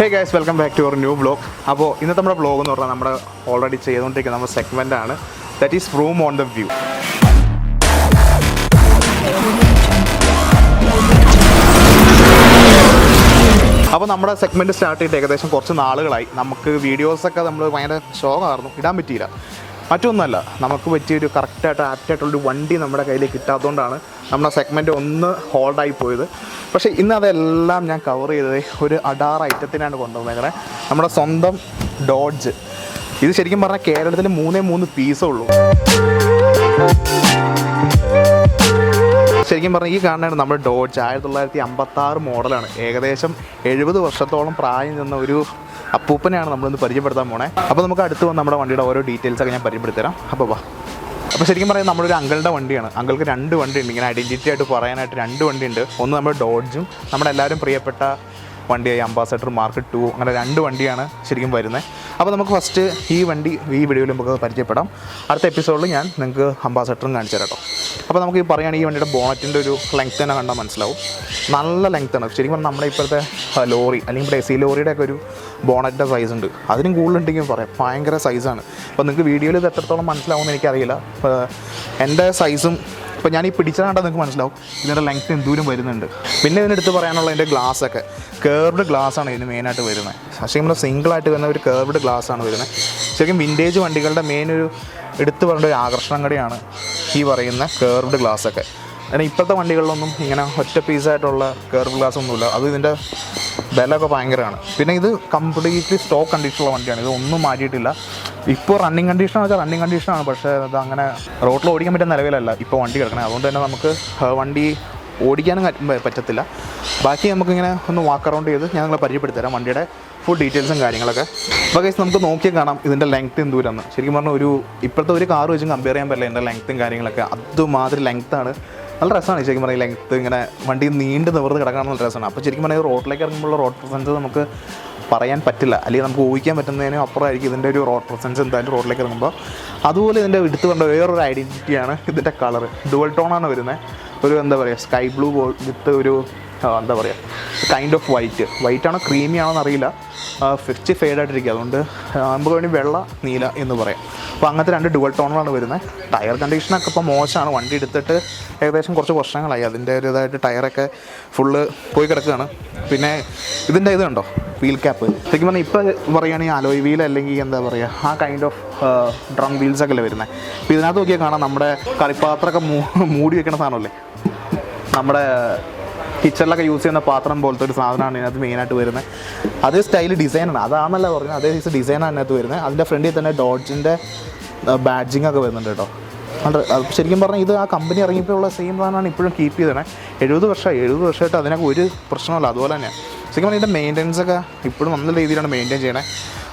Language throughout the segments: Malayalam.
Guys welcome back to our new blog അപ്പോൾ ഇന്നത്തെ നമ്മുടെ ബ്ലോഗ് എന്ന് പറഞ്ഞാൽ നമ്മുടെ ഓൾറെഡി ചെയ്തുകൊണ്ടിരിക്കുന്ന നമ്മുടെ സെഗ്മെന്റ് ആണ്. That is room on the view അപ്പോൾ നമ്മുടെ സെഗ്മെന്റ് സ്റ്റാർട്ട് ചെയ്തിട്ട് ഏകദേശം കുറച്ച് നാളുകളായി. നമുക്ക് വീഡിയോസൊക്കെ നമ്മൾ ഭയങ്കര ഷോക്കായിരുന്നു ഇടാൻ പറ്റിയില്ല. മറ്റൊന്നുമല്ല നമുക്ക് പറ്റിയൊരു കറക്റ്റായിട്ട് ആപ്റ്റായിട്ടുള്ളൊരു വണ്ടി നമ്മുടെ കയ്യിൽ കിട്ടാത്തതുകൊണ്ടാണ് നമ്മുടെ സെഗ്മെന്റ് ഒന്ന് ഹോൾഡായി പോയത്. പക്ഷേ ഇന്ന് അതെല്ലാം ഞാൻ കവർ ചെയ്തത് ഒരു അഡാർ ഐറ്റത്തിനാണ് കൊണ്ടുവന്നേക്കണേ. നമ്മുടെ സ്വന്തം ഡോഡ്ജ് ഇത് ശരിക്കും പറഞ്ഞാൽ കേരളത്തിൽ മൂന്നേ മൂന്ന് പീസേ ഉള്ളൂ. ശരിക്കും പറഞ്ഞാൽ ഈ കാണുന്നതാണ് നമ്മുടെ ഡോഡ്ജ് ആയിരത്തി തൊള്ളായിരത്തി അമ്പത്തി ആറ് മോഡലാണ് ഏകദേശം എഴുപത് വർഷത്തോളം പ്രായം ചെന്ന ഒരു അപ്പൂപ്പനെയാണ് നമ്മളിന്ന് പരിചയപ്പെടുത്താൻ പോണേ. അപ്പോൾ നമുക്ക് അടുത്ത് വന്ന് നമ്മുടെ വണ്ടിയുടെ ഓരോ ഡീറ്റെയിൽസ് ഒക്കെ ഞാൻ പരിചയപ്പെടുത്തരാം അപ്പോൾ വാ. അപ്പോൾ ശരിക്കും പറയാം നമ്മളൊരു അങ്കിളുടെ വണ്ടിയാണ്. അങ്കിൾക്ക് രണ്ട് വണ്ടി ഉണ്ട് ഇങ്ങനെ ഐഡന്റിറ്റി ആയിട്ട് പറയാനായിട്ട് രണ്ട് വണ്ടിയുണ്ട്. ഒന്ന് നമ്മുടെ ഡോഡ്ജും നമ്മുടെ എല്ലാവരും പ്രിയപ്പെട്ട വണ്ടിയായി അംബാസഡർ മാർക്ക് ടു അങ്ങനെ രണ്ട് വണ്ടിയാണ് ശരിക്കും വരുന്നത്. അപ്പോൾ നമുക്ക് ഫസ്റ്റ് ഈ വണ്ടി ഈ വീഡിയോയിൽ നമുക്ക് പരിചയപ്പെടാം. അടുത്ത എപ്പിസോഡിൽ ഞാൻ നിങ്ങൾക്ക് അംബാസഡറും കാണിച്ചു തരാം കേട്ടോ അപ്പോൾ നമുക്ക് ഈ പറയുകയാണെങ്കിൽ ഈ വണ്ടിയുടെ ബോണറ്റിന്റെ ഒരു ലെങ്ത് തന്നെ കണ്ടാൽ മനസ്സിലാവും. നല്ല ലെങ്ത് ആണ്. ശരിക്കും പറഞ്ഞാൽ നമ്മുടെ ഇപ്പോഴത്തെ ലോറി അല്ലെങ്കിൽ ഇവിടെ എ സി ലോറിയുടെ ഒക്കെ ഒരു ബോണറ്റിന്റെ സൈസ് ഉണ്ട്. അതിനും കൂടുതലുണ്ടെങ്കിൽ പറയാം. ഭയങ്കര സൈസാണ് അപ്പോൾ നിങ്ങൾക്ക് വീഡിയോയിൽ ഇത് എത്രത്തോളം മനസ്സിലാവുമെന്ന് എനിക്കറിയില്ല. എന്റെ സൈസും ഇപ്പോൾ ഞാൻ ഈ പിടിച്ചത് നിങ്ങൾക്ക് മനസ്സിലാവും. ഇതിന്റെ ലെങ്ത് എന്തൂരം വരുന്നുണ്ട്. പിന്നെ ഇതിനെടുത്ത് പറയാനുള്ള ഇതിന്റെ ഗ്ലാസ് ഒക്കെ. കേർവ്ഡ് ഗ്ലാസ് ആണ് ഇതിന് മെയിനായിട്ട് വരുന്നത്. പക്ഷേ നമ്മൾ സിംഗിളായിട്ട് വരുന്ന ഒരു കേർവ്ഡ് ഗ്ലാസ് ആണ് വരുന്നത്. ശരിക്കും വിന്റേജ് വണ്ടികളുടെ മെയിൻ ഒരു എടുത്തു പറഞ്ഞ ഒരു ആകർഷണം കൂടിയാണ് ഈ പറയുന്ന കേർവ്ഡ് ഗ്ലാസ് ഒക്കെ. കാരണം ഇപ്പോഴത്തെ വണ്ടികളിലൊന്നും ഇങ്ങനെ ഒറ്റ പീസായിട്ടുള്ള കേർവ് ഗ്ലാസ് ഒന്നുമില്ല. അത് ഇതിന്റെ വിലയൊക്കെ ഭയങ്കരമാണ്. പിന്നെ ഇത് കംപ്ലീറ്റ്ലി സ്റ്റോക്ക് കണ്ടീഷനുള്ള വണ്ടിയാണ്. ഇത് ഒന്നും മാറ്റിയിട്ടില്ല. ഇപ്പോൾ റണ്ണിങ് കണ്ടീഷൻ വെച്ചാൽ റണ്ണിങ് കണ്ടീഷനാണ് പക്ഷേ അത് അങ്ങനെ റോട്ടിൽ ഓടിക്കാൻ പറ്റുന്ന നിലവിലല്ല. ഇപ്പോൾ വണ്ടി കിടക്കണേ. അതുകൊണ്ട് തന്നെ നമുക്ക് വണ്ടി ഓടിക്കാനും പറ്റത്തില്ല. ബാക്കി നമുക്കിങ്ങനെ ഒന്ന് വാക്ക് അറൗണ്ട് ചെയ്ത് ഞാൻ നിങ്ങളെ പരിചയപ്പെടുത്തി തരാം വണ്ടിയുടെ ഫുൾ ഡീറ്റെയിൽസും കാര്യങ്ങളൊക്കെ. അപ്പോൾ കേസ് നമുക്ക് നോക്കിയാൽ കാണാം ഇതിന്റെ ലെങ്ത് എന്തൂരാന്ന് ശരിക്കും പറഞ്ഞാൽ ഒരു ഇപ്പോഴത്തെ ഒരു കാർ വെച്ചും കമ്പയർ ചെയ്യാൻ പറ്റില്ല ഇതിന്റെ ലെങ്ത്തും കാര്യങ്ങളൊക്കെ. അതുമാതിരി ലെങ്ത്താണ് നല്ല രസമാണ് ശരിക്കും പറഞ്ഞാൽ ലെങ്ത്ത് ഇങ്ങനെ വണ്ടി നീണ്ട് നിവർന്ന് കിടക്കാൻ നല്ല രസമാണ്. അപ്പോൾ ശരിക്കും പറഞ്ഞാൽ റോഡിലേക്ക് ഇറങ്ങുമ്പോൾ റോഡ് പ്രസൻസ് നമുക്ക് പറയാൻ പറ്റില്ല. അല്ലെങ്കിൽ നമുക്ക് ഊഹിക്കാൻ പറ്റുന്നതിനും അപ്പുറമായിരിക്കും ഇതിന്റെ ഒരു റോഡ് പ്രസൻസ് എന്തായാലും റോഡിലേക്ക് ഇറങ്ങുമ്പോൾ അതുപോലെ ഇതിന്റെ എടുത്തു കൊണ്ട് വേറൊരു ഐഡന്റിറ്റിയാണ് ഇതിന്റെ കളർ ഡുവൽ ടോണാണ് വരുന്നത് ഒരു എന്താ പറയുക സ്കൈ ബ്ലൂ വിത്ത് ഒരു എന്താ പറയുക കൈൻഡ് ഓഫ് വൈറ്റ് വൈറ്റ് ആണോ ക്രീമി ആണോ എന്നറിയില്ല. ഫിഫ്റ്റി ഫെയ്ഡായിട്ടിരിക്കുക അതുകൊണ്ട് നമുക്ക് വേണ്ടി വെള്ള നീല എന്ന് പറയാം. അപ്പോൾ അങ്ങനത്തെ രണ്ട് ഡുവൽ ടോണുകളാണ് വരുന്നത് ടയർ കണ്ടീഷനൊക്കെ ഇപ്പോൾ മോശമാണ്. വണ്ടി എടുത്തിട്ട് ഏകദേശം കുറച്ച് വർഷങ്ങളായി. അതിന്റെ ഒരു ഇതായിട്ട് ടയറൊക്കെ ഫുള്ള് പോയി കിടക്കുകയാണ്. പിന്നെ ഇതിന്റെ ഇത് കണ്ടോ? വീൽ ക്യാപ്പ് ശരിക്കും പറഞ്ഞാൽ ഇപ്പോൾ പറയുകയാണെങ്കിൽ അലോയ് വീൽ അല്ലെങ്കിൽ എന്താ പറയുക ആ കൈൻഡ് ഓഫ് ഡ്രം വീൽസൊക്കെ അല്ലേ വരുന്നത് അപ്പോൾ ഇതിനകത്ത് നോക്കിയാൽ കാണാം നമ്മുടെ കളിപ്പാത്രമൊക്കെ മൂടി വെക്കുന്ന സാധനമല്ലേ? നമ്മുടെ കിച്ചണിലൊക്കെ യൂസ് ചെയ്യുന്ന പാത്രം പോലത്തെ ഒരു സാധനമാണ് ഇതിനകത്ത് മെയിനായിട്ട് വരുന്നത്. അതേ സ്റ്റൈൽ ഡിസൈനാണ് അതാണല്ല പറഞ്ഞത്. അതേ സൈസ് ഡിസൈനാണ് ഇതിനകത്ത് വരുന്നത്. അതിന്റെ ഫ്രണ്ടിൽ തന്നെ ഡോഡ്ജിന്റെ ബാഡ്ജിങ് ഒക്കെ വരുന്നുണ്ട് കേട്ടോ. ശരിക്കും പറഞ്ഞാൽ ഇത് ആ കമ്പനി ഇറങ്ങിയപ്പോൾ ഉള്ള സെയിം സാധനമാണ് ഇപ്പോഴും കീപ്പ് ചെയ്തത് എഴുപത് വർഷം എഴുപത് വർഷമായിട്ട് അതിനൊക്കെ ഒരു പ്രശ്നമല്ല അതുപോലെ തന്നെയാണ് ശരിക്കും പറഞ്ഞാൽ ഇതിന്റെ മെയിന്റെനൻസ് ഒക്കെ ഇപ്പോഴും നല്ല രീതിയിലാണ് മെയിന്റെയിൻ ചെയ്യണേ.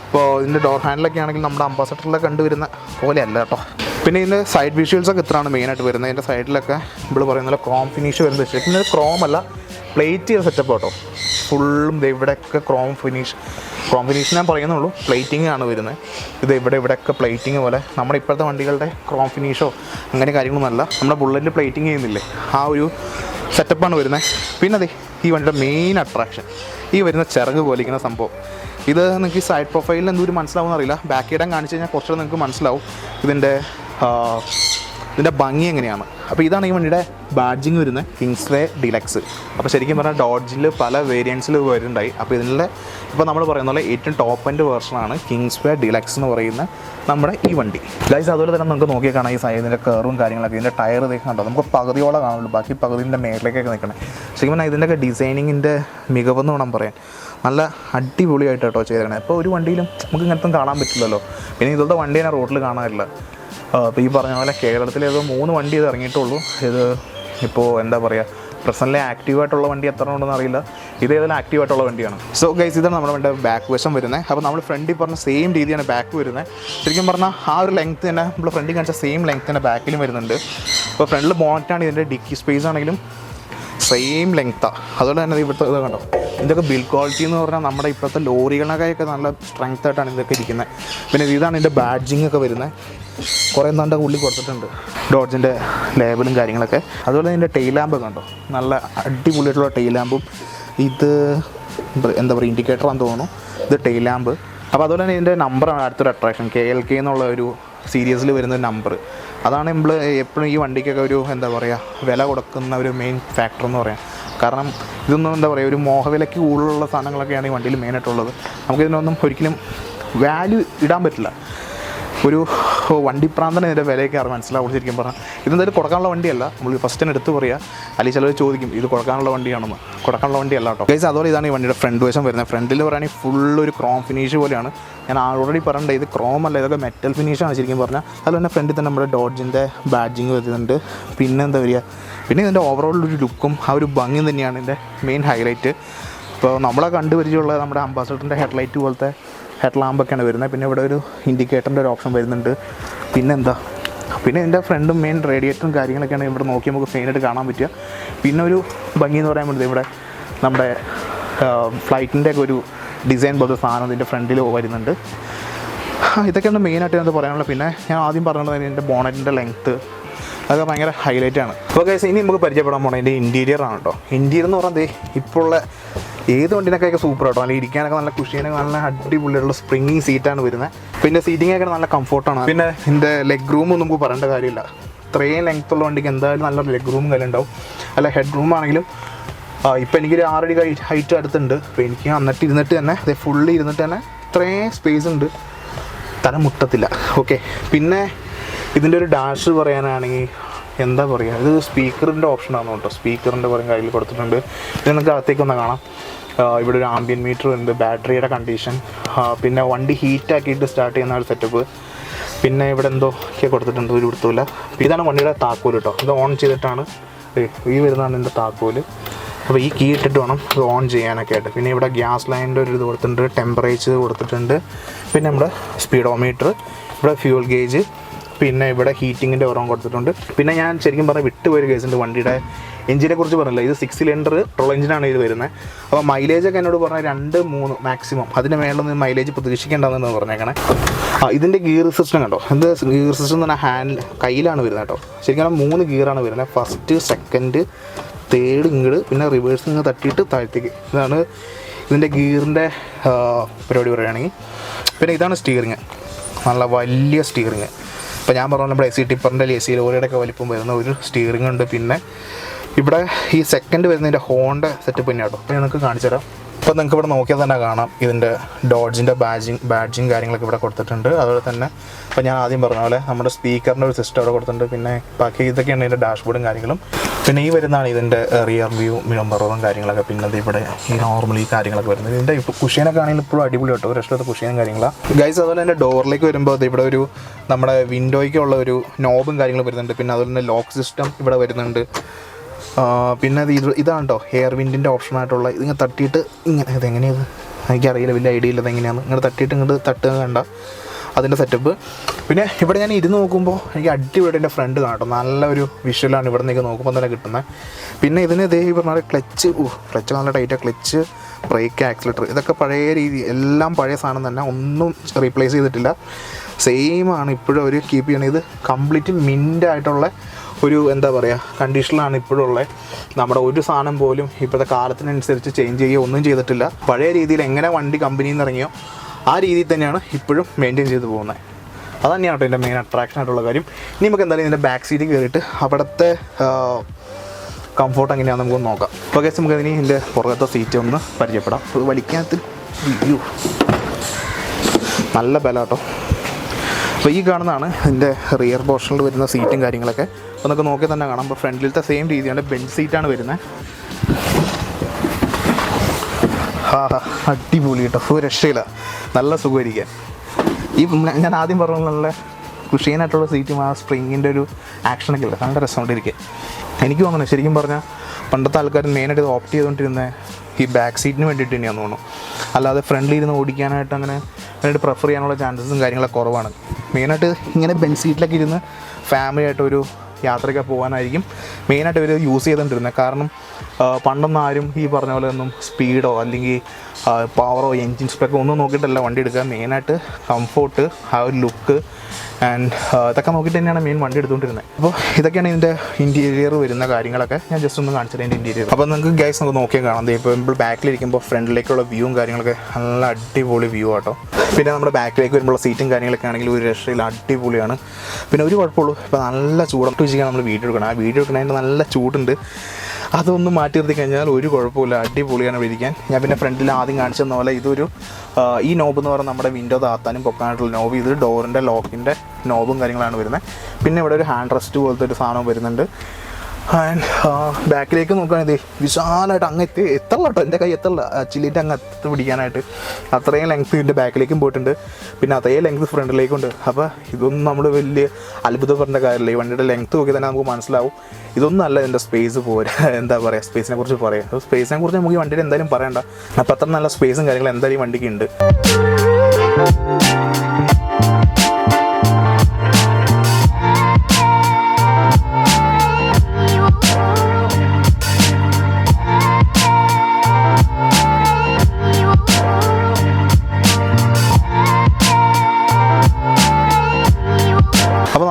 അപ്പോൾ ഇതിന്റെ ഡോർ ഹാൻഡിലൊക്കെ ആണെങ്കിൽ നമ്മുടെ അംബാസഡറിലൊക്കെ കണ്ടുവരുന്ന പോലെയല്ല കേട്ടോ. പിന്നെ ഇതിന്റെ സൈഡ് വിഷ്വൽസ് ഒക്കെ ഇത്രയാണ് മെയിനായിട്ട് വരുന്നത്. ഇതിന്റെ സൈഡിലൊക്കെ ഇവിടെ പറയുന്ന ക്രോം ഫിനിഷ് വരുന്നത് ശരിക്കും ഇത് ക്രോം അല്ല പ്ലേറ്റ് ചെയ്ത സെറ്റപ്പ് കേട്ടോ ഫുള്ളും ഇവിടെയൊക്കെ ക്രോം ഫിനിഷ് ക്രോം ഫിനിഷ് ഞാൻ പറയുന്നുള്ളൂ പ്ലേറ്റിംഗ് ആണ് വരുന്നത്. ഇത് ഇവിടെ ഇവിടെയൊക്കെ പ്ലേറ്റിംഗ് പോലെ. നമ്മുടെ ഇപ്പോഴത്തെ വണ്ടികളുടെ ക്രോം ഫിനിഷോ അങ്ങനെ കാര്യങ്ങളൊന്നുമല്ല. നമ്മുടെ ബുള്ളറ്റിൽ പ്ലേറ്റിംഗ് ചെയ്യുന്നില്ലേ? ആ ഒരു സെറ്റപ്പാണ് വരുന്നത്. പിന്നെ അതെ ഈ വണ്ടിയുടെ മെയിൻ അട്രാക്ഷൻ ഈ വരുന്ന ചിറക് പോലിരിക്കുന്ന സംഭവം. ഇത് നിങ്ങൾക്ക് സൈഡ് പ്രൊഫൈലിൽ എന്തോരം മനസ്സിലാവുമെന്ന് അറിയില്ല. ബാക്കിയിടാൻ കാണിച്ച് കഴിഞ്ഞാൽ കുറച്ചുകൂടെ നിങ്ങൾക്ക് മനസ്സിലാവും. ഇതിന്റെ ഇതിന്റെ ഭംഗി എങ്ങനെയാണ്? അപ്പോൾ ഇതാണ് ഈ വണ്ടിയുടെ ബാഡ്ജിങ് വരുന്നത് കിങ്സ്വേ ഡിലക്സ് അപ്പോൾ ശരിക്കും പറഞ്ഞാൽ ഡോഡ്ജിൽ പല വേരിയൻസിൽ വരുന്നുണ്ടായി. അപ്പോൾ ഇതിന്റെ ഇപ്പോൾ നമ്മൾ പറയുന്ന പോലെ ഏറ്റവും ടോപ്പ് എൻഡ് വേർഷനാണ് കിങ്സ്വേ ഡിലക്സ് എന്ന് പറയുന്ന നമ്മുടെ ഈ വണ്ടി. ഗൈസ് അതുപോലെ തന്നെ നമുക്ക് നോക്കിയാൽ കാണാം ഈ സൈഡിന്റെ കയറും കാര്യങ്ങളൊക്കെ. ഇതിന്റെ ടയർ ഇതൊക്കെ കണ്ടോ? നമുക്ക് പകുതിയോളം കാണുള്ളൂ ബാക്കി പകുതിന്റെ മേളിലേക്കൊക്കെ നിൽക്കണേ. ശരിക്കും പറഞ്ഞാൽ ഇതിന്റെയൊക്കെ ഡിസൈനിങ്ങിന്റെ മികവെന്ന് വേണം പറയാൻ. നല്ല അടിപൊളിയായിട്ട് കേട്ടോ ചെയ്തേക്കണേ. ഇപ്പോൾ ഒരു വണ്ടിയിലും നമുക്ക് ഇങ്ങനത്തെ കാണാൻ പറ്റില്ലല്ലോ. പിന്നെ ഇതുപോലത്തെ വണ്ടി തന്നെ റോഡിൽ കാണാറില്ല അപ്പോൾ ഈ പറഞ്ഞ പോലെ കേരളത്തിൽ ഏതോ മൂന്ന് വണ്ടി ഇത് ഇറങ്ങിയിട്ടുള്ളൂ. ഇത് ഇപ്പോൾ എന്താ പറയുക പ്രസന്റിലെ ആക്റ്റീവായിട്ടുള്ള വണ്ടി എത്ര ഉണ്ടെന്ന് അറിയില്ല. ഇത് ഏതെങ്കിലും ആക്റ്റീവായിട്ടുള്ള വണ്ടിയാണ്. സോ ഗൈസ് ഇതാണ് നമ്മുടെ വണ്ടി ബാക്ക് വശം വരുന്നത് അപ്പോൾ നമ്മൾ ഫ്രണ്ടിൽ പറഞ്ഞ സെയിം രീതിയാണ് ബാക്ക് വരുന്നത് ശരിക്കും പറഞ്ഞാൽ ആ ഒരു ലെങ്ത് തന്നെ നമ്മൾ ഫ്രണ്ടിൽ കാണിച്ച സെയിം ലെങ്ത് തന്നെ ബാക്കിലും വരുന്നുണ്ട്. അപ്പോൾ ഫ്രണ്ടിൽ ബോണറ്റാണ് ഇതിന്റെ ഡിക്കി സ്പേസ് ആണെങ്കിലും സെയിം ലെങ്ത്താണ് അതുകൊണ്ട് തന്നെ ഇവിടുത്തെ ഇത് കണ്ടോ? ഇതൊക്കെ ബിൽ ക്വാളിറ്റി എന്ന് പറഞ്ഞാൽ നമ്മുടെ ഇപ്പോഴത്തെ ലോറികളൊക്കെ നല്ല സ്ട്രെങ്ത് ആയിട്ടാണ് ഇതൊക്കെ ഇരിക്കുന്നത് പിന്നെ ഇതാണ് ഇതിന്റെ ബാഡ്ജിങ് ഒക്കെ വരുന്നത് കുറേ എന്താണ്ട് ഉള്ളി കൊടുത്തിട്ടുണ്ട്. ഡോഡ്ജിന്റെ ലേബലും കാര്യങ്ങളൊക്കെ. അതുപോലെ ഇതിന്റെ ടെയിൽ ലാമ്പ് കണ്ടോ? നല്ല അടിപൊളിയായിട്ടുള്ള ടെയിൽ ലാമ്പും ഇത് എന്താ പറയുക ഇൻഡിക്കേറ്റർ ആണെന്ന് തോന്നുന്നു. ഇത് ടെയിൽ ലാമ്പ് അപ്പോൾ അതുപോലെ തന്നെ ഇതിന്റെ നമ്പറാണ് അടുത്തൊരു അട്രാക്ഷൻ കെ എൽ കെ എന്നുള്ള ഒരു സീരീസിൽ വരുന്ന നമ്പർ അതാണ് നമ്മൾ എപ്പോഴും ഈ വണ്ടിക്കൊക്കെ ഒരു എന്താ പറയുക വില കൊടുക്കുന്ന ഒരു മെയിൻ ഫാക്ടർ എന്ന് പറയാം. കാരണം ഇതൊന്നും എന്താ പറയുക ഒരു മോഹവിലയ്ക്ക് കൂടുതലുള്ള സാധനങ്ങളൊക്കെയാണ് ഈ വണ്ടിയിൽ മെയിനായിട്ടുള്ളത് നമുക്കിതിനൊന്നും ഒരിക്കലും വാല്യൂ ഇടാൻ പറ്റില്ല. ഒരു വണ്ടിപ്രാന്തന് ഇതിന്റെ വിലയൊക്കെ അറിയാൻ മനസ്സിലാവും. ശരിക്കും പറഞ്ഞാൽ ഇതെന്തായാലും കൊടുക്കാനുള്ള വണ്ടിയല്ല. നമ്മൾ ഫസ്റ്റ് തന്നെ എടുത്ത് പറയുക അല്ലെങ്കിൽ ചിലർ ചോദിക്കും ഇത് കൊടുക്കാനുള്ള വണ്ടിയാണെന്ന്. കൊടുക്കാനുള്ള വണ്ടിയല്ല കേട്ടോ. ഗൈസ് അതുപോലെ ഇതാണ് ഈ വണ്ടിയുടെ ഫ്രണ്ട് വശം വരുന്നത്. ഫ്രണ്ടിൽ പറയുകയാണെങ്കിൽ ഫുൾ ഒരു ക്രോം ഫിനിഷ് പോലെയാണ്. ഞാൻ ഓൾറെഡി പറഞ്ഞത് ഇത് ക്രോം അല്ല ഇതൊക്കെ മെറ്റൽ ഫിനിഷാണ് ശരിക്കും പറഞ്ഞാൽ അതുപോലെ തന്നെ ഫ്രണ്ടിൽ തന്നെ നമ്മുടെ ഡോഡ്ജിന്റെ ബാഡ്ജിങ് വരുന്നുണ്ട്. പിന്നെ എന്താ പറയുക പിന്നെ ഇതിന്റെ ഓവറോൾ ഒരു ലുക്കും ആ ഒരു ഭംഗി തന്നെയാണ് ഇതിന്റെ മെയിൻ ഹൈലൈറ്റ് ഇപ്പോൾ നമ്മളെ കണ്ടുപരിചയമുള്ള നമ്മുടെ അംബാസഡറിന്റെ ഹെഡ്ലൈറ്റ് പോലത്തെ ഹെഡ് ലാമ്പൊക്കെയാണ് വരുന്നത്. പിന്നെ ഇവിടെ ഒരു ഇൻഡിക്കേറ്ററിന്റെ ഒരു ഓപ്ഷൻ വരുന്നുണ്ട്. പിന്നെ എന്താ പിന്നെ ഇതിന്റെ ഫ്രണ്ടും മെയിൻ റേഡിയേറ്ററും കാര്യങ്ങളൊക്കെയാണ് ഇവിടെ നോക്കി നമുക്ക് മെയിനായിട്ട് കാണാൻ പറ്റുക. പിന്നെ ഒരു ഭംഗി എന്ന് പറയാൻ വേണ്ടി ഇവിടെ നമ്മുടെ ഫ്ലൈറ്റിന്റെ ഒക്കെ ഒരു ഡിസൈൻ പോലത്തെ സാധനം ഇതിന്റെ ഫ്രണ്ടിൽ വരുന്നുണ്ട്. ഇതൊക്കെയാണ് മെയിനായിട്ട് എന്താ പറയാനുള്ളത് പിന്നെ ഞാൻ ആദ്യം പറഞ്ഞത് ഇതിന്റെ ബോണറ്റിന്റെ ലെങ്ത്ത് അതൊക്കെ ഭയങ്കര ഹൈലൈറ്റ് ആണ്. അപ്പോൾ കേസ് ഇനി നമുക്ക് പരിചയപ്പെടാൻ പോകണം ഇതിന്റെ ഇന്റീരിയർ ആണ് കേട്ടോ. ഇന്റീരിയർ എന്ന് പറഞ്ഞാൽ ഇപ്പോൾ ഉള്ള ഏത് വണ്ടിനൊക്കെ സൂപ്പർ കേട്ടോ നല്ല ഇരിക്കാനൊക്കെ നല്ല കുഷീനൊക്കെ നല്ല അടിപൊളിയുള്ള സ്പ്രിങ്ങിങ് സീറ്റാണ് വരുന്നത്. പിന്നെ സീറ്റിംഗ് ഒക്കെ നല്ല കംഫോർട്ടാണ് പിന്നെ ഇതിന്റെ ലെഗ് റൂമൊന്നും നമുക്ക് പറയേണ്ട കാര്യമില്ല. ഇത്രയും ലെങ്ത് ഉള്ള വണ്ടിക്ക് എന്തായാലും നല്ല ലെഗ് റൂം കാര്യം ഉണ്ടാവും അല്ല ഹെഡ് റൂം ആണെങ്കിലും ഇപ്പം എനിക്കൊരു ആറടി ഹൈറ്റ് അടുത്തുണ്ട്. അപ്പോൾ എനിക്ക് അന്നിട്ട് ഇരുന്നിട്ട് തന്നെ അതെ ഫുള്ളി ഇരുന്നിട്ട് തന്നെ ഇത്രയും സ്പേസ് ഉണ്ട്. തല മുട്ടത്തില്ല. ഓക്കെ പിന്നെ ഇതിന്റെ ഒരു ഡാഷ് പറയാനാണെങ്കിൽ എന്താ പറയുക ഇത് സ്പീക്കറിന്റെ ഓപ്ഷൻ ഓപ്ഷനാണ് കേട്ടോ. സ്പീക്കറിന്റെ പറയും കയ്യിൽ കൊടുത്തിട്ടുണ്ട്. ഇത് നിങ്ങൾക്ക് അകത്തേക്ക് ഒന്ന് കാണാം. ഇവിടെ ഒരു ആംബിയൻ മീറ്റർ ഉണ്ട് ബാറ്ററിയുടെ കണ്ടീഷൻ പിന്നെ വണ്ടി ഹീറ്റാക്കിയിട്ട് സ്റ്റാർട്ട് ചെയ്യുന്ന ഒരു സെറ്റപ്പ് പിന്നെ ഇവിടെ എന്തോ ഒക്കെ കൊടുത്തിട്ടുണ്ട് ഒരു കൊടുത്തില്ല ഇതാണ് വണ്ടിയുടെ താക്കോൽ കേട്ടോ ഇത് ഓൺ ചെയ്തിട്ടാണ്. ഈ വരുന്നതാണ് എന്റെ താക്കോൽ അപ്പോൾ ഈ കീ ഇട്ടിട്ട് വേണം ഇത് ഓൺ ചെയ്യാനൊക്കെ ആയിട്ട്. പിന്നെ ഇവിടെ ഗ്യാസ് ലൈനിന്റെ ഒരു ഇത് കൊടുത്തിട്ടുണ്ട് ടെമ്പറേച്ചർ കൊടുത്തിട്ടുണ്ട്. പിന്നെ നമ്മുടെ സ്പീഡോമീറ്റർ ഇവിടെ ഫ്യൂൽ ഗേജ് പിന്നെ ഇവിടെ ഹീറ്റിങ്ങിന്റെ ഓരോ കൊടുത്തിട്ടുണ്ട്. പിന്നെ ഞാൻ ശരിക്കും പറഞ്ഞാൽ വിട്ടുപോയൊരു കേസുണ്ട് വണ്ടിയുടെ എഞ്ചിനെ കുറിച്ച് പറഞ്ഞില്ല? ഇത് സിക്സ് സിലിണ്ടർ ട്രോൾ എഞ്ചിനാണ് ഇത് വരുന്നത് അപ്പോൾ മൈലേജ് ഒക്കെ എന്നോട് പറഞ്ഞാൽ രണ്ട് മൂന്ന് മാക്സിമം അതിന് മേളൊന്നും മൈലേജ് പ്രതീക്ഷിക്കേണ്ടതെന്ന് പറഞ്ഞേക്കണേ. ഇതിന്റെ ഗിയർ സിസ്റ്റം കണ്ടോ? ഇത് ഗിയർ സിസ്റ്റം എന്ന് പറഞ്ഞാൽ ഹാൻഡ് കയ്യിലാണ് വരുന്നത് കേട്ടോ. ശരിക്കും മൂന്ന് ഗിയറാണ് വരുന്നത് ഫസ്റ്റ് സെക്കൻഡ് തേർഡ് ഇങ്ങോട്ട് പിന്നെ റിവേഴ്സ് ഇങ്ങ് തട്ടിയിട്ട് താഴത്തേക്ക്. ഇതാണ് ഇതിന്റെ ഗിയറിന്റെ പരിപാടി പറയുകയാണെങ്കിൽ. പിന്നെ ഇതാണ് സ്റ്റിയറിങ് നല്ല വലിയ സ്റ്റിയറിങ് ഇപ്പോൾ ഞാൻ പറഞ്ഞ നമ്മുടെ എ സി ടിപ്പറിന്റെ എ സി ലോറിയുടെ ഒക്കെ വലിപ്പം വരുന്ന ഒരു സ്റ്റിയറിംഗ് ഉണ്ട്. പിന്നെ ഇവിടെ ഈ സെക്കൻഡ് വരുന്നതിന്റെ ഹോണ്ട സെറ്റപ്പ് തന്നെയാണ് കേട്ടോ. അപ്പോൾ ഞാൻ നിങ്ങൾക്ക് കാണിച്ചു തരാം. ഇപ്പോൾ നിങ്ങൾക്ക് ഇവിടെ നോക്കിയാൽ തന്നെ കാണാം. ഇതിന്റെ ഡോഡ്ജിന്റെ ബാജിങ് ബാഡ്ജിങ് കാര്യങ്ങളൊക്കെ ഇവിടെ കൊടുത്തിട്ടുണ്ട്. അതുപോലെ തന്നെ ഇപ്പോൾ ഞാൻ ആദ്യം പറഞ്ഞ പോലെ നമ്മുടെ സ്പീക്കറിന്റെ ഒരു സിസ്റ്റം അവിടെ കൊടുത്തിട്ടുണ്ട്. പിന്നെ ബാക്കി ഇതൊക്കെയാണ് ഇതിന്റെ ഡാഷ്ബോർഡും കാര്യങ്ങളും. പിന്നെ ഈ വരുന്നതാണ് ഇതിന്റെ റിയർ വ്യൂ മിററും കാര്യങ്ങളൊക്കെ. പിന്നെ ദേ ഇവിടെ ഈ നോർമലി കാര്യങ്ങളൊക്കെ വരുന്നത്. ഇതിന്റെ ഇപ്പോൾ കുഷീനൊക്കെ ആണെങ്കിൽ ഇപ്പോഴും അടിപൊളി കേട്ടോ. ഇഷ്ടത്തെ കുഷീനും കാര്യങ്ങളാണ് ഗൈസ് അതുപോലെ തന്നെ ഡോറിലേക്ക് വരുമ്പോൾ അത് ഇവിടെ ഒരു നമ്മുടെ വിൻഡോയ്ക്കുള്ള ഒരു നോബും കാര്യങ്ങളും വരുന്നുണ്ട്. പിന്നെ അതുപോലെ തന്നെ ലോക്ക് സിസ്റ്റം ഇവിടെ വരുന്നുണ്ട്. പിന്നെ ഇത് ഇത് ഇതാണ് കേട്ടോ ഹെയർ വിൻഡിന്റെ ഓപ്ഷനായിട്ടുള്ള ഇതിങ്ങനെ തട്ടിയിട്ട് ഇങ്ങനെ ഇതെങ്ങനെയത് എനിക്കറിയില്ല വലിയ ഐഡിയ ഇല്ല എങ്ങനെയാണ് ഇങ്ങനെ തട്ടിയിട്ട് ഇങ്ങോട്ട് തട്ടുക കണ്ട അതിന്റെ സെറ്റപ്പ് പിന്നെ ഇവിടെ ഞാൻ ഇരുന്ന് നോക്കുമ്പോൾ എനിക്ക് അടിപൊളി എന്റെ ഫ്രണ്ട് കാണട്ടോ നല്ലൊരു വിഷ്വലാണ് ഇവിടെ നിന്നൊക്കെ നോക്കുമ്പോൾ തന്നെ കിട്ടുന്നത് പിന്നെ ഇതിന് ഇതേ പറഞ്ഞ ക്ലച്ച് ഓ ക്ലച്ച് നല്ല ടൈറ്റാണ് ക്ലച്ച് ബ്രേക്ക് ആക്സിലേറ്റർ ഇതൊക്കെ പഴയ രീതി എല്ലാം പഴയ സാധനം തന്നെ. ഒന്നും റീപ്ലേസ് ചെയ്തിട്ടില്ല. സെയിം ആണ് ഇപ്പോഴും അവർ കീപ്പ് ചെയ്യണത്. കംപ്ലീറ്റ് മിന്റ് ആയിട്ടുള്ള ഒരു എന്താ പറയുക കണ്ടീഷനിലാണ് ഇപ്പോഴുള്ള. നമ്മുടെ ഒരു സാധനം പോലും ഇപ്പോഴത്തെ കാലത്തിനനുസരിച്ച് ചേഞ്ച് ചെയ്യുകയോ ഒന്നും ചെയ്തിട്ടില്ല. പഴയ രീതിയിൽ എങ്ങനെ വണ്ടി കമ്പനിയിൽ നിന്ന് ഇറങ്ങിയോ ആ രീതിയിൽ തന്നെയാണ് ഇപ്പോഴും മെയിന്റെയിൻ ചെയ്തു പോകുന്നത് അത് തന്നെയാണ് കേട്ടോ എന്റെ മെയിൻ അട്രാക്ഷൻ ആയിട്ടുള്ള കാര്യം. ഇനി നമുക്ക് എന്തായാലും ഇതിന്റെ ബാക്ക് സീറ്റിൽ കയറിയിട്ട് അവിടുത്തെ കംഫോർട്ട് എങ്ങനെയാണെന്ന് നമുക്ക് നോക്കാം. അപ്പോൾ കേസ് നമുക്ക് ഇനി ഇതിന്റെ പുറകത്തെ സീറ്റ് ഒന്ന് പരിചയപ്പെടാം. അത് വലിക്കാത്ത നല്ല ബലം കേട്ടോ. അപ്പോൾ ഈ കാണുന്നതാണ് ഇതിന്റെ റിയർ പോർഷനിൽ വരുന്ന സീറ്റും കാര്യങ്ങളൊക്കെ. അപ്പോൾ നമുക്ക് നോക്കി തന്നെ കാണാം. അപ്പോൾ ഫ്രണ്ടിലത്തെ സെയിം രീതിയാണ്. ബെഞ്ച് സീറ്റാണ് വരുന്നത് ഹാ ഹാ അടിപൊളി കേട്ടോ. ഒരു രക്ഷയില്ല. നല്ല സുഖമായിരിക്കാൻ. ഈ ഞാൻ ആദ്യം പറഞ്ഞ നല്ല കുഷീനായിട്ടുള്ള സീറ്റും ആ സ്പ്രിങ്ങിന്റെ ഒരു ആക്ഷനൊക്കെ ഇല്ല? നല്ല രസമുണ്ടിരിക്കുക എനിക്കും. അങ്ങനെ ശരിക്കും പറഞ്ഞാൽ പണ്ടത്തെ ആൾക്കാർ മെയിനായിട്ട് ഇത് ഓപ്റ്റ് ചെയ്തുകൊണ്ടിരുന്നത് ഈ ബാക്ക് സീറ്റിന് വേണ്ടിയിട്ട് തന്നെയാണെന്ന് തോന്നുന്നു. അല്ലാതെ ഫ്രണ്ടിൽ ഇരുന്ന് ഓടിക്കാനായിട്ട് അങ്ങനെ അതിനായിട്ട് പ്രിഫർ ചെയ്യാനുള്ള ചാൻസസും കാര്യങ്ങളൊക്കെ കുറവാണ്. മെയിനായിട്ട് ഇങ്ങനെ ബെൻ സീറ്റിലൊക്കെ ഇരുന്ന് ഫാമിലി ആയിട്ട് ഒരു യാത്രയൊക്കെ പോകാനായിരിക്കും മെയിനായിട്ട് ഇവർ യൂസ് ചെയ്തുകൊണ്ടിരുന്നത്. കാരണം പണ്ടൊന്നും ആരും ഈ പറഞ്ഞ പോലെ ഒന്നും സ്പീഡോ അല്ലെങ്കിൽ പവറോ എൻജിൻ സ്പെക്കോ ഒന്നും നോക്കിയിട്ടല്ല വണ്ടി എടുക്കുക. മെയിനായിട്ട് കംഫോർട്ട് ആ ഒരു ലുക്ക് ആൻഡ് ഇതൊക്കെ നോക്കിയിട്ട് തന്നെയാണ് മെയിൻ വണ്ടി എടുത്തുകൊണ്ടിരുന്നത്. അപ്പോൾ ഇതൊക്കെയാണ് ഇതിന്റെ ഇന്റീരിയർ വരുന്ന കാര്യങ്ങളൊക്കെ ഞാൻ ജസ്റ്റ് ഒന്ന് കാണിച്ചത് എന്റെ ഇന്റീരിയർ അപ്പോൾ നിങ്ങൾക്ക് ഗ്യാസ് നമുക്ക് നോക്കിയാൽ കാണാം. ഇപ്പോൾ നമ്മൾ ബാക്കിലിരിക്കുമ്പോൾ ഫ്രണ്ടിലേക്കുള്ള വ്യൂവും കാര്യങ്ങളൊക്കെ നല്ല അടിപൊളി വ്യൂ ആട്ടോ. പിന്നെ നമ്മുടെ ബാക്കിലേക്ക് വരുമ്പോൾ സീറ്റും കാര്യങ്ങളൊക്കെ ആണെങ്കിൽ ഒരു രക്ഷയിൽ അടിപൊളിയാണ്. പിന്നെ ഒരു കുഴപ്പമുള്ളൂ ഇപ്പോൾ നല്ല ചൂടത്ത് വെച്ചിട്ടാണ് നമ്മൾ വീഡിയോ എടുക്കണം ആ വീഡിയോ എടുക്കണതിന്റെ നല്ല ചൂടുണ്ട്. അതൊന്ന് മാറ്റി നിർത്തി കഴിഞ്ഞാൽ ഒരു കുഴപ്പമില്ല അടിപൊളിയാണ് ഇവിടെ ഇരിക്കാൻ. ഞാൻ പിന്നെ ഫ്രണ്ടിൽ ആദ്യം കാണിച്ചെന്ന പോലെ ഇതൊരു ഈ നോബ് എന്ന് പറയുന്നത് നമ്മുടെ വിൻഡോ താത്താനും പൊക്കാനായിട്ടുള്ള നോബ് ഇത് ഡോറിന്റെ ലോക്കിന്റെ നോബും കാര്യങ്ങളാണ് വരുന്നത്. പിന്നെ ഇവിടെ ഒരു ഹാൻഡ് റെസ്റ്റ് പോലത്തെ ഒരു സാധനം വരുന്നുണ്ട്. ആൻഡ് ബാക്കിലേക്ക് നോക്കുകയാണെങ്കിൽ വിശാലമായിട്ട് അങ്ങ് എത്തി എത്തല്ല കേട്ടോ എന്റെ കൈ എത്തല്ല ചില്ലിന്റെ അങ്ങ് എത്ത് പിടിക്കാനായിട്ട് അത്രയും ലെങ്ത് ഇതിന്റെ ബാക്കിലേക്കും പോയിട്ടുണ്ട്. പിന്നെ അതേ ലെങ്ത് ഫ്രണ്ടിലേക്കും ഉണ്ട് അപ്പോൾ ഇതൊന്നും നമ്മൾ വലിയ അത്ഭുതപ്പെടേണ്ട കാര്യമില്ല ഈ വണ്ടിയുടെ ലെങ്ത് നോക്കി തന്നെ നമുക്ക് മനസ്സിലാവും. ഇതൊന്നും അല്ല ഇതിന്റെ സ്പേസ് പോരാ. എന്താ പറയുക സ്പേസിനെ കുറിച്ച് പറയാം. സ്പേസിനെ കുറിച്ച് നമുക്ക് ഈ വണ്ടിയുടെ എന്തായാലും പറയണ്ട. അപ്പോൾ അത്ര നല്ല സ്പേസും കാര്യങ്ങളും എന്തായാലും ഈ വണ്ടിക്ക് ഉണ്ട്.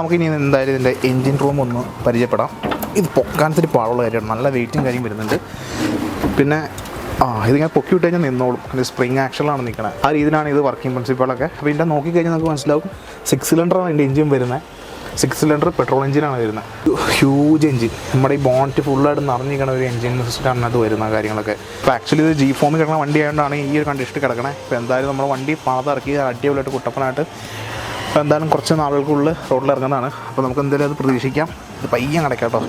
അപ്പോൾ നമുക്ക് ഇനി എന്തായാലും ഇതിന്റെ എൻജിൻ റൂം ഒന്ന് പരിചയപ്പെടാം. ഇത് പൊക്കാനത്തിന് പാടുള്ള കാര്യമാണ്. നല്ല വെയിറ്റും കാര്യം വരുന്നുണ്ട്. പിന്നെ ആ ഇതിങ്ങനെ പൊക്കി വിട്ട് കഴിഞ്ഞാൽ നിന്നോളും. ഇത് സ്പ്രിങ് ആക്ഷനിലാണ് നിൽക്കുന്നത് ആ രീതിയിലാണ് ഇത് വർക്കിംഗ് പ്രിൻസിപ്പളൊക്കെ അപ്പോൾ ഇതിന്റെ നോക്കിക്കഴിഞ്ഞാൽ നമുക്ക് മനസ്സിലാവും. സിക്സ് സിലിണ്ടറാണ് ഇതിന്റെ എഞ്ചിൻ വരുന്നത് സിക്സ് സിലിണ്ടർ പെട്രോൾ എഞ്ചിനാണ് വരുന്നത് ഹ്യൂജ് എഞ്ചിൻ നമ്മുടെ ഈ ബോണ്ട് ഫുള്ളായിട്ട് നിറഞ്ഞിരിക്കണ ഒരു എഞ്ചിൻ സിസ്റ്റമാണ് അത് വരുന്ന കാര്യങ്ങളൊക്കെ. അപ്പോൾ ആക്ച്വലി ഇത് ജി ഫോമിൽ കിടക്കുന്ന വണ്ടി ആയതുകൊണ്ടാണ് ഈ ഒരു കണ്ടീഷൻ കിടക്കണേ. ഇപ്പോൾ എന്തായാലും നമ്മുടെ വണ്ടി പണത്തിറക്കി അടിപൊളിയായിട്ട് കുട്ടപ്പനായിട്ട് അപ്പോൾ എന്തായാലും കുറച്ച് നാളുകൾക്കുള്ളിൽ റോഡിൽ ഇറങ്ങുന്നതാണ്. അപ്പോൾ നമുക്ക് എന്തായാലും അത് പ്രതീക്ഷിക്കാം. ഇത് പയ്യെ കേട്ടോ.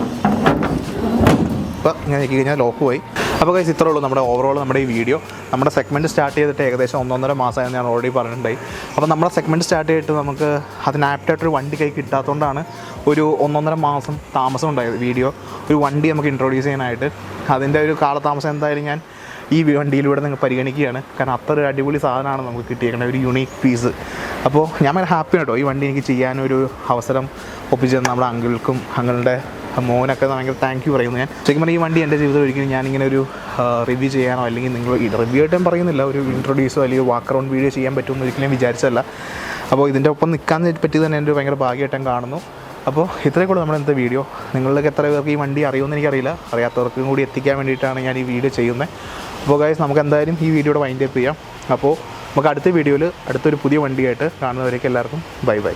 ഇപ്പോൾ ഇങ്ങനെ നോക്കി കഴിഞ്ഞാൽ ലോക്ക് പോയി. അപ്പോൾ കഴിച്ച് ഇത്രേ ഉള്ളൂ നമ്മുടെ ഓവറോൾ നമ്മുടെ ഈ വീഡിയോ നമ്മുടെ സെഗ്മെന്റ് സ്റ്റാർട്ട് ചെയ്തിട്ട് ഏകദേശം ഒന്നൊന്നര മാസമായി ഞാൻ ഓൾറെഡി പറഞ്ഞിട്ടുണ്ടായി. അപ്പോൾ നമ്മുടെ സെഗ്മെന്റ് സ്റ്റാർട്ട് ചെയ്തിട്ട് നമുക്ക് അതിന് ആപ്റ്റായിട്ടൊരു വണ്ടി കൈ കിട്ടാത്തതുകൊണ്ടാണ് ഒരു ഒന്നൊന്നര മാസം താമസം ഉണ്ടായത് വീഡിയോ ഒരു വണ്ടി നമുക്ക് ഇൻട്രൊഡ്യൂസ് ചെയ്യാനായിട്ട്. അതിന്റെ ഒരു കാലതാമസം എന്തായാലും ഞാൻ ഈ വണ്ടിയിലൂടെ നിങ്ങൾ പരിഗണിക്കുകയാണ്. കാരണം അത്ര ഒരു അടിപൊളി സാധനമാണ് നമുക്ക് കിട്ടിയേക്കുന്നത് ഒരു യുണീക്ക് പീസ് അപ്പോൾ ഞാൻ ഭയങ്കര ഹാപ്പിയാണ് കേട്ടോ. ഈ വണ്ടി എനിക്ക് ചെയ്യാനൊരു അവസരം ഒപ്പിച്ചു തന്ന നമ്മുടെ അങ്കിൾക്കും അങ്ങളുടെ മോനൊക്കെ ഭയങ്കര താങ്ക് യു പറയുന്നു ഞാൻ. ശരിക്കും പറഞ്ഞാൽ ഈ വണ്ടി എന്റെ ജീവിതം ഒരിക്കലും ഞാനിങ്ങനെ ഒരു റിവ്യൂ ചെയ്യാനോ അല്ലെങ്കിൽ നിങ്ങൾ റിവ്യൂ ആയിട്ടും പറയുന്നില്ല. ഒരു ഇൻട്രൊഡ്യൂസോ അല്ലെങ്കിൽ വാക്ക് അറൗണ്ട് വീഡിയോ ചെയ്യാൻ പറ്റുമെന്ന് ഒരിക്കലും വിചാരിച്ചല്ല അപ്പോൾ ഇതിന്റെ ഒപ്പം നിൽക്കാൻ പറ്റിയത് തന്നെ എന്റെ ഭയങ്കര ഭാഗ്യമായിട്ടും കാണുന്നു. അപ്പോൾ ഇത്രയും കൂടെ നമ്മുടെ ഇന്നത്തെ വീഡിയോ. നിങ്ങളിലേക്ക് എത്ര പേർക്ക് ഈ വണ്ടി അറിയുമെന്ന് എനിക്കറിയില്ല. അറിയാത്തവർക്കും കൂടി എത്തിക്കാൻ വേണ്ടിയിട്ടാണ് ഞാൻ ഈ വീഡിയോ ചെയ്യുന്നത്. അപ്പോൾ ഗൈസ് നമുക്ക് എന്തായാലും ഈ വീഡിയോയുടെ വൈൻഡ് അപ്പ് ചെയ്യാം. അപ്പോൾ നമുക്ക് അടുത്ത വീഡിയോയിൽ അടുത്തൊരു പുതിയ വണ്ടിയായിട്ട് കാണുന്നവരേക്ക് എല്ലാവർക്കും ബൈ ബൈ